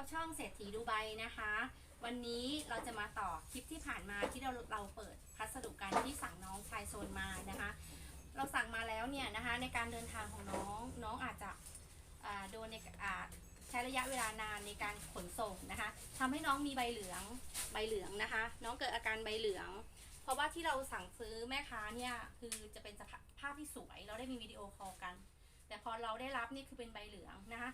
กับช่องเศรษฐีดูไบนะคะ วันนี้เราจะมาต่อคลิปที่ผ่านมาที่เราเราเปิดพัสดุกันที่สั่งน้องชายโซนมานะคะ เราสั่งมาแล้วเนี่ยนะคะในการเดินทางของน้องน้องอาจจะโดนในอ่าใช้ระยะเวลานานในการขนส่งนะคะทำให้น้องมีใบเหลืองใบเหลืองนะคะ น้องเกิดอาการใบเหลือง เพราะว่าที่เราสั่งซื้อแม่ค้าเนี่ยคือจะเป็นภาพที่สวย เราได้มีวิดีโอคอลกันแต่พอเราได้รับนี่คือเป็นใบเหลืองนะคะ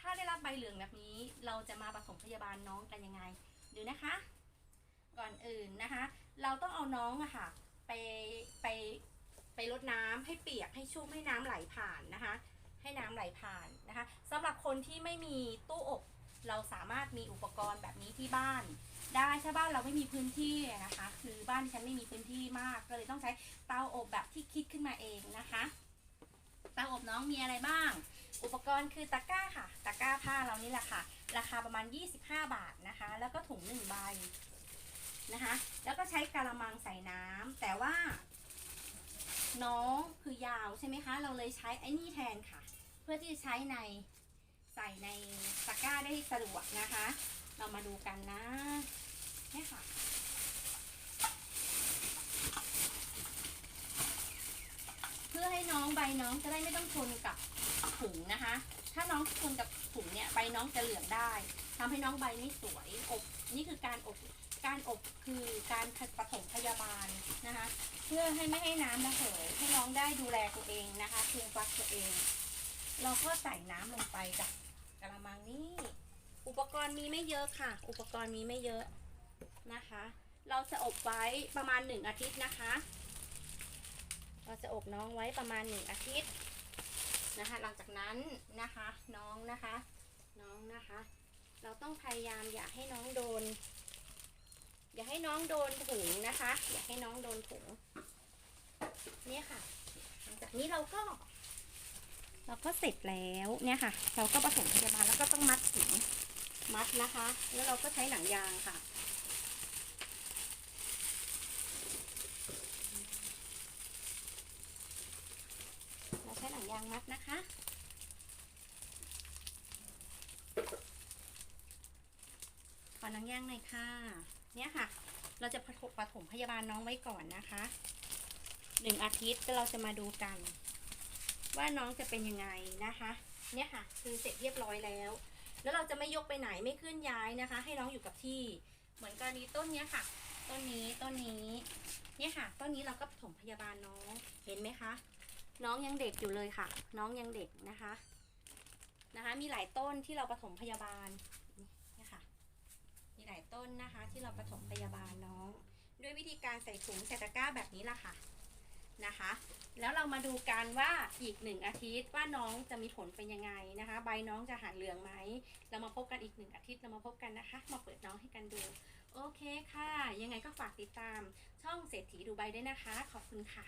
ถ้าได้รับใบเหลืองแบบนี้ เราจะมาปฐมพยาบาลน้องกันยังไง ดูนะคะ ก่อนอื่นนะคะ เราต้องเอาน้องอะค่ะ ไปไปไปรดน้ำให้เปียกให้ชุ่มให้น้ำไหลผ่านนะคะ ให้น้ำไหลผ่านนะคะสำหรับคนที่ไม่มีตู้อบ เราสามารถมีอุปกรณ์แบบนี้ที่บ้าน ได้ถ้าบ้านเราไม่มีพื้นที่นะคะหรือบ้านที่ฉันไม่มีพื้นที่มากก็เลยต้องใช้เตาอบแบบที่คิดขึ้นมาเองนะคะ เตาอบน้องมีอะไรบ้าง อุปกรณ์คือตะกร้าค่ะ ตะกร้าผ้าเรานี่แหละค่ะ ราคาประมาณ 25 บาทนะคะ แล้วก็ถุงหนึ่งใบนะคะ แล้วก็ใช้กะละมังใส่น้ำแต่ว่า น้องคือยาวใช่ไหมคะ เราเลยใช้ไอ้นี่แทนค่ะ เพื่อที่จะใช้ในใส่ในตะกร้าได้สะดวกนะคะ เรามาดูกันนะเนี่ยค่ะเพื่อให้น้องใบน้องจะได้ไม่ต้องชนกับ ถุงนะคะ ถ้าน้องชนกับถุงเนี่ยใบน้องจะเหลืองได้ทำให้น้องใบไม่สวยอบนี่คือการอบการอบคือการปฐมพยาบาลนะคะ เพื่อให้ไม่ให้น้ำระเหยให้น้องได้ดูแลตัวเองนะคะเพียงฟักตัวเอง เราก็ใส่น้ำลงไปกับกระมังนี่อุปกรณ์มีไม่เยอะค่ะ อุปกรณ์มีไม่เยอะนะคะ เราจะอบไว้ประมาณหนึ่งอาทิตย์นะคะ เราจะอบน้องไว้ประมาณหนึ่งอาทิตย์ นะคะ หลังจากนั้นนะคะน้องนะคะน้องนะคะ เราต้องพยายามอย่าให้น้องโดน อย่าให้น้องโดนถุงนะคะ อย่าให้น้องโดนถุงเนี่ยค่ะ หลังจากนี้เราก็ เราก็เสร็จแล้วเนี่ยค่ะ เราก็ผสมพยาบาลแล้วก็ต้องมัดถุงมัดนะคะ แล้วเราก็ใช้หนังยางค่ะ เราใช้หนัง ยางมัดนะคะ ขอหนังยางหน่อยค่ะ เนี่ยค่ะ เราจะปฐมปฐมพยาบาลน้องไว้ก่อนนะคะหนึ่งอาทิตย์แล้วเราจะมาดูกัน ว่าน้องจะเป็นยังไงนะคะ เนี่ยค่ะ คือเสร็จเรียบร้อยแล้ว แล้วเราจะไม่ยกไปไหนไม่เคลื่อนย้ายนะคะ ให้น้องอยู่กับที่ เหมือนกรณีต้นเนี้ยค่ะ ต้นนี้ต้นนี้ เนี่ยค่ะ ต้นนี้เราก็ปฐมพยาบาลน้อง เห็นไหมคะ น้องยังเด็กอยู่เลยค่ะ น้องยังเด็กนะคะนะคะ มีหลายต้นที่เราปฐมพยาบาลนี่ค่ะ มีหลายต้นนะคะ ที่เราปฐมพยาบาลน้อง ด้วยวิธีการใส่ถุงใส่ตะกร้าแบบนี้ละค่ะนะคะ แล้วเรามาดูกันว่าอีกหนึ่งอาทิตย์ว่าน้องจะมีผลเป็นยังไงนะคะ ใบน้องจะหายเหลืองไหม เรามาพบกันอีกหนึ่งอาทิตย์เรามาพบกันนะคะ มาเปิดน้องให้กันดู โอเคค่ะ ยังไงก็ฝากติดตามช่องเศรษฐีดูใบด้วยนะคะ ขอบคุณค่ะ